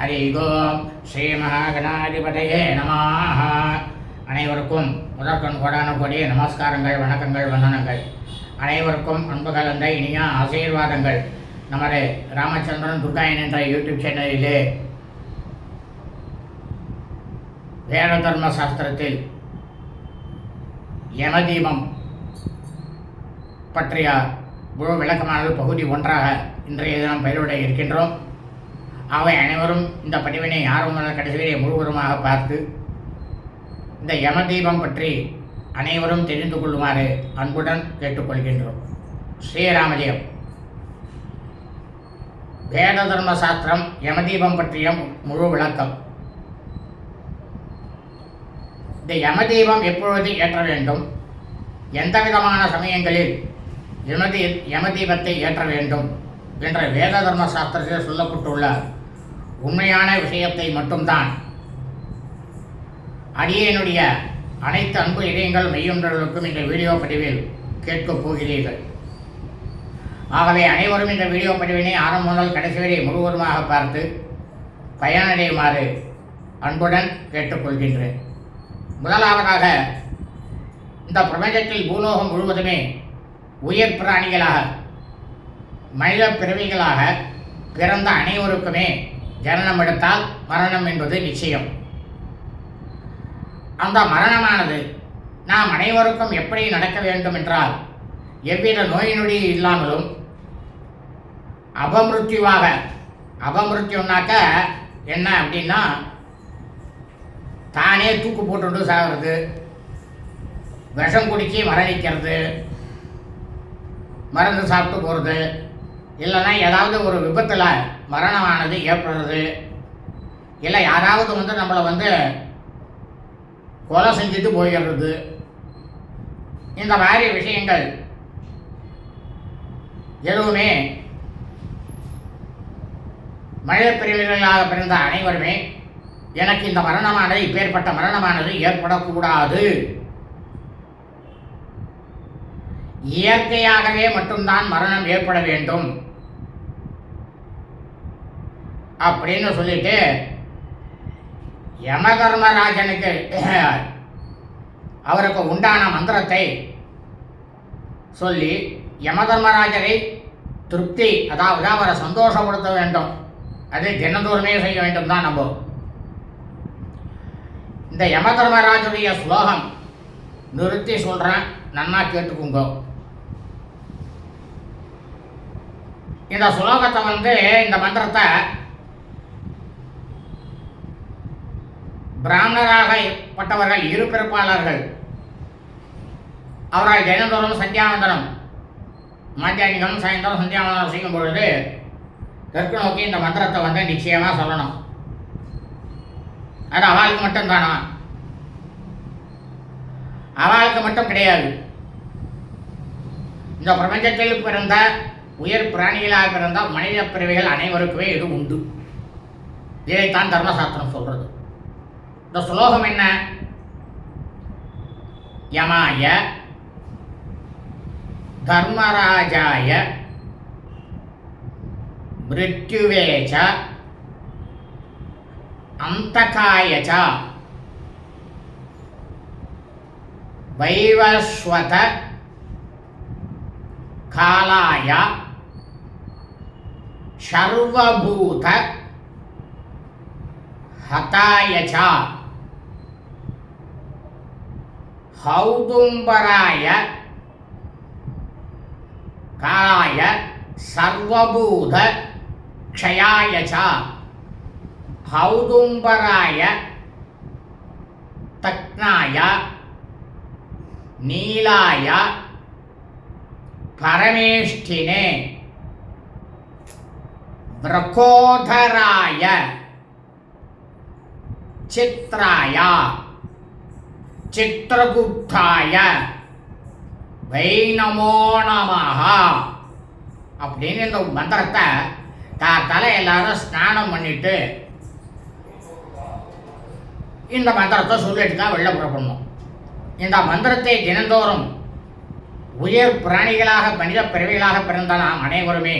ஹரி ஓம் ஸ்ரீ மகாகணாதிபதையே நமாக அனைவருக்கும் முதற்கண் கோடான கோடிய நமஸ்காரங்கள் வணக்கங்கள் வந்தனங்கள். அனைவருக்கும் அன்பு கலந்த இனிய ஆசீர்வாதங்கள். நமது ராமச்சந்திரன் துர்காயன் என்ற யூடியூப் சேனலிலே வேத தர்ம சாஸ்திரத்தில் யமதீபம் பற்றிய முழு விளக்கமானது பகுதி ஒன்றாக இன்றைய தினம் பயிரிட இருக்கின்றோம். அவை அனைவரும் இந்த பதிவினை ஆர்வம் கடைசியிலே முழுவதுமாக பார்த்து இந்த யமதீபம் பற்றி அனைவரும் தெரிந்து கொள்ளுமாறு அன்புடன் கேட்டுக்கொள்கின்றோம். ஸ்ரீராமஜெயம். வேத தர்ம சாஸ்திரம் யமதீபம் பற்றிய முழு விளக்கம். இந்த யமதீபம் எப்பொழுது ஏற்ற வேண்டும்? எந்த விதமான சமயங்களில் யமதீ யமதீபத்தை ஏற்ற வேண்டும்? என்ற வேத தர்ம சாஸ்திரத்தில் சொல்லப்பட்டுள்ள உண்மையான விஷயத்தை மட்டும்தான். அடியேனுடைய அனைத்து அன்பு இதயங்கள் மெய்யொன்றர்களுக்கும் இந்த வீடியோ பதிவில் கேட்கப் போகிறீர்கள். ஆகவே அனைவரும் இந்த வீடியோ பதிவினை ஆரம்பம் முதல் கடைசி வரை முழுவதுமாக பார்த்து பயனடையுமாறு அன்புடன் கேட்டுக்கொள்கின்றேன். முதலாவதாக இந்த பிரபஞ்சத்தில் பூலோகம் முழுவதுமே உயிர் பிராணிகளாக மனித பிறவிகளாக பிறந்த அனைவருக்குமே ஜனனம் எடுத்தால் மரணம் என்பது நிச்சயம். அந்த மரணமானது நாம் அனைவருக்கும் எப்படி நடக்க வேண்டும் என்றால் எவ்வித நோய் நொடி இல்லாமலும் அபமிருத்யுவாக அபமிருத்யுனாக்க என்ன அப்படின்னா தானே தூக்கு போட்டுட்டு சாகிறது விஷம் குடிச்சு மரணிக்கிறது மருந்து சாப்பிட்டு போகிறது இல்லைன்னா ஏதாவது ஒரு விபத்தில் மரணமானது ஏற்படுறது. இல்லை யாராவது வந்து நம்மளை வந்து கொலை செஞ்சுட்டு போயிடுறது. இந்த மாதிரி விஷயங்கள் எதுவுமே மனித பிரிவுகளாக பிறந்த அனைவருமே எனக்கு இந்த மரணமானது இப்பேற்பட்ட மரணமானது ஏற்படக்கூடாது. இயற்கையாகவே மட்டும்தான் மரணம் ஏற்பட வேண்டும். அப்படின்னு சொல்லிட்டு யமதர்மராஜனுக்கு அவருக்கு உண்டான மந்திரத்தை சொல்லி யமதர்மராஜரை திருப்தி அதாவது அவரை சந்தோஷப்படுத்த வேண்டும். அது தினந்தோறுமே செய்ய வேண்டும் தான் நம்ம. இந்த யமதர்மராஜுடைய ஸ்லோகம் நிறுத்தி சொல்கிறேன் நன்னா கேட்டுக்குங்க. இந்த சுலோகத்தை வந்து இந்த மந்திரத்தை பிராமணராக பட்டவர்கள் இரு பிறப்பாளர்கள். அவரால் தினந்தோறும் சந்தியாவந்தனம். மாத்தியானிகளும் சாயந்தரம் சந்தியாவந்தனம் செய்யும் பொழுது தெற்கு நோக்கி இந்த மந்திரத்தை வந்து நிச்சயமாக சொல்லணும். அது அவளுக்கு மட்டும்தானா? அவளுக்கு மட்டும் கிடையாது. இந்த பிரபஞ்சத்தில் பிறந்த உயர் பிராணிகளாக பிறந்த மனித பிறவிகள் அனைவருக்குமே இது உண்டு. இதைத்தான் தர்மசாஸ்திரம் சொல்கிறது இந்த ஸ்லோகம் என்ன? யமாய தர்மராஜாய மிருத்யுவேச்ச அந்தகாயச்ச வைவஸ்வத காலாய சர்வபூத ஹதாய ஹௌதும்பராய காலாய சர்வபூத க்ஷயாய ச. ஹௌதும்பராய தக்னாய நீலாய பரமேஷ்டினே. பிரகோதராய சித்ராயா. சித்திரகுப்தாய. வை நமோ நமஹ. அப்படின்னு இந்த மந்திரத்தை தலை எல்லாரும் ஸ்நானம் பண்ணிட்டு இந்த மந்திரத்தை சொல்லிட்டு தான் வெளில புறப்படணும். இந்த மந்திரத்தை தினந்தோறும் உயர் பிராணிகளாக மனித பிறவிகளாக பிறந்த நாம் அனைவருமே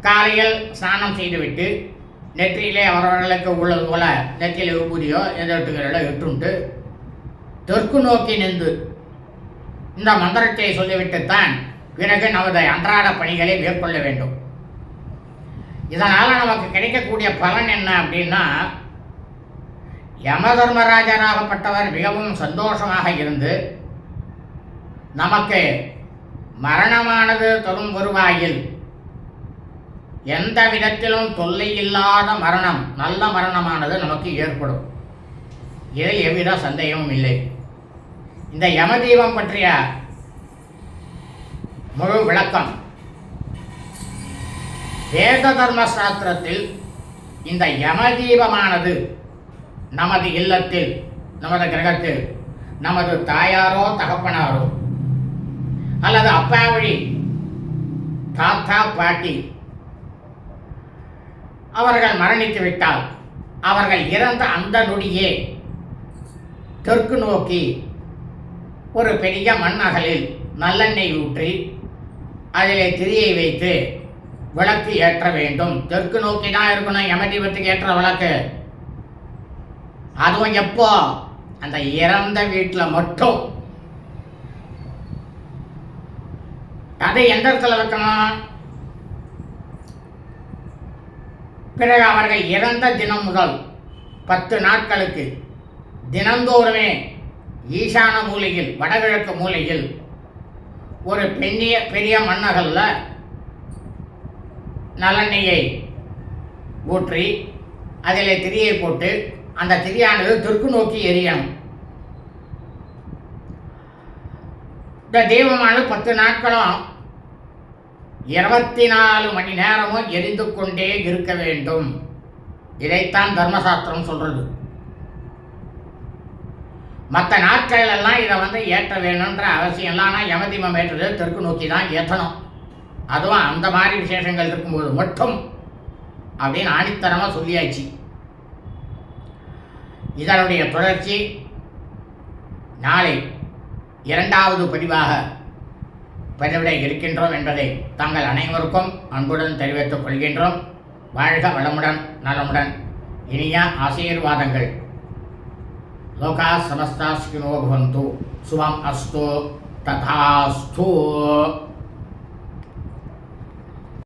காலையில் ஸ்நானம் செய்துவிட்டு நெற்றியிலே அவரவர்களுக்கு உள்ளது போல நெற்றியில் உபூதியோ எதிர்த்துகளோ இட்டுண்டு தெற்கு நோக்கி நின்று இந்த மந்திரத்தை சொல்லிவிட்டுத்தான் பிறகு நமது அன்றாட பணிகளை மேற்கொள்ள வேண்டும். இதனால் நமக்கு கிடைக்கக்கூடிய பலன் என்ன அப்படின்னா யமதர்மராஜராகப்பட்டவர் மிகவும் சந்தோஷமாக இருந்து நமக்கு மரணமானது தரும் வருவாயில் எந்த விதத்திலும் தொல்லை இல்லாத மரணம் நல்ல மரணமானது நமக்கு ஏற்படும். இதில் எவ்வித சந்தேகமும் இல்லை. இந்த யமதீபம் பற்றிய முழு விளக்கம். வேத தர்ம சாஸ்திரத்தில் இந்த யமதீபமானது நமது இல்லத்தில் நமது கிரகத்தில் நமது தாயாரோ தகப்பனாரோ அல்லது அப்பாவழி தாத்தா பாட்டி அவர்கள் மரணித்து விட்டால் அவர்கள் இறந்த அந்த நொடியே. தெற்கு நோக்கி ஒரு பெரிய மண் அகலில் நல்லெண்ணெய் ஊற்றி அதிலே திரியை வைத்து விளக்கு ஏற்ற வேண்டும். தெற்கு நோக்கி தான் இருக்கணும் யமதீபத்துக்கு ஏற்ற விளக்கு. அதுவும் எப்போ? அந்த இறந்த வீட்டில் மட்டும். அதை எந்த இடத்துல வைக்கணும்? பிறகு அவர்கள் இறந்த தினம் முதல் பத்து நாட்களுக்கு தினந்தோறுமே ஈசான மூலையில் வடகிழக்கு மூலையில் ஒரு பெரிய பெரிய மன்னர்களில் நலனையை ஊற்றி அதில் திரியை போட்டு அந்த திரியானது தெற்கு நோக்கி எரியணும். இந்த தெய்வமானது பத்து நாட்களும் இருபத்தி நாலு மணி நேரமும் எரிந்து கொண்டே இருக்க வேண்டும். இதைத்தான் தர்மசாஸ்திரம் சொல்றது. மற்ற நாட்கள் எல்லாம் இதை வந்து ஏற்ற வேணுன்ற அவசியம் இல்லை. ஆனால் யமதிமம் ஏற்றுறது தெற்கு நோக்கி தான் ஏற்றணும். அதுவும் அந்த மாதிரி விசேஷங்கள் இருக்கும்போது மட்டும் அப்படின்னு ஆணித்தரமாக சொல்லியாச்சு. இதனுடைய தொடர்ச்சி நாளை இரண்டாவது பதிவாக பதிவிட இருக்கின்றோம் என்பதை தாங்கள் அனைவருக்கும் அன்புடன் தெரிவித்துக் கொள்கின்றோம். வாழ்க வளமுடன் நலமுடன். இனிய ஆசீர்வாதங்கள். லோகா சமஸ்தா சுகினோ பவந்து. சுபம் அஸ்து. ததாஸ்து.